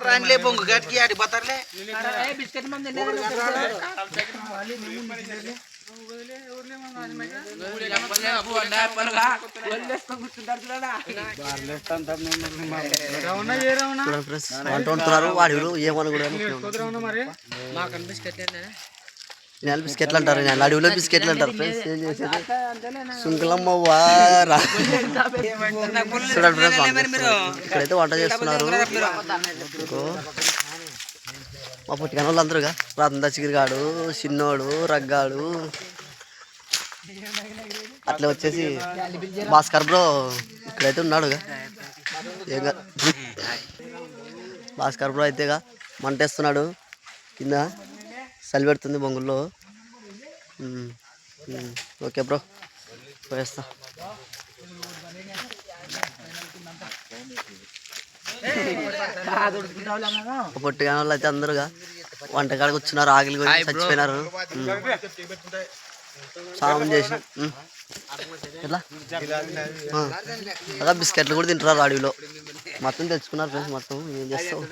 రానిలే బొంగు గట్టికి ఆడి బతర్లే చూడండి ఫ్రెండ్స్ వంట వండుతున్నారు వాడు ఏమని కూడా నేను బిస్కెట్లు అంటారు నేను అడవిలో బిస్కెట్లు అంటారు ఫ్రెండ్స్ ఏం చేసేది? సుంకులమ్మ వారా చూడండి ఫ్రెండ్స్. ఇక్కడైతే వంట చేస్తున్నారు. మా పుట్టిన వాళ్ళు అందరుగా రత్న చిగిరిగాడు చిన్నోడు రగ్గాడు. అట్లా వచ్చేసి భాస్కర్ బ్రో ఇక్కడైతే ఉన్నాడుగా ఏం భాస్కర్ బ్రో అయితేగా మంటేస్తున్నాడు. కింద. చలి పెడుతుంది బొంగుల్లో. Okay bro. పోయేస్తా. పొట్టిగా వాళ్ళు అయితే అందరుగా. వంటకాడికి వచ్చినారు ఆకలి గురించి చచ్చిపోయినారు. ఉమ్. స్నానం చేసి ఉమ్. ఎట్లా. అలా బిస్కెట్లు కూడా తింటున్నారు అడవిలో. మొత్తం తెచ్చుకున్నారు ఫ్రెండ్స్ మొత్తం ఏం చేస్తావు?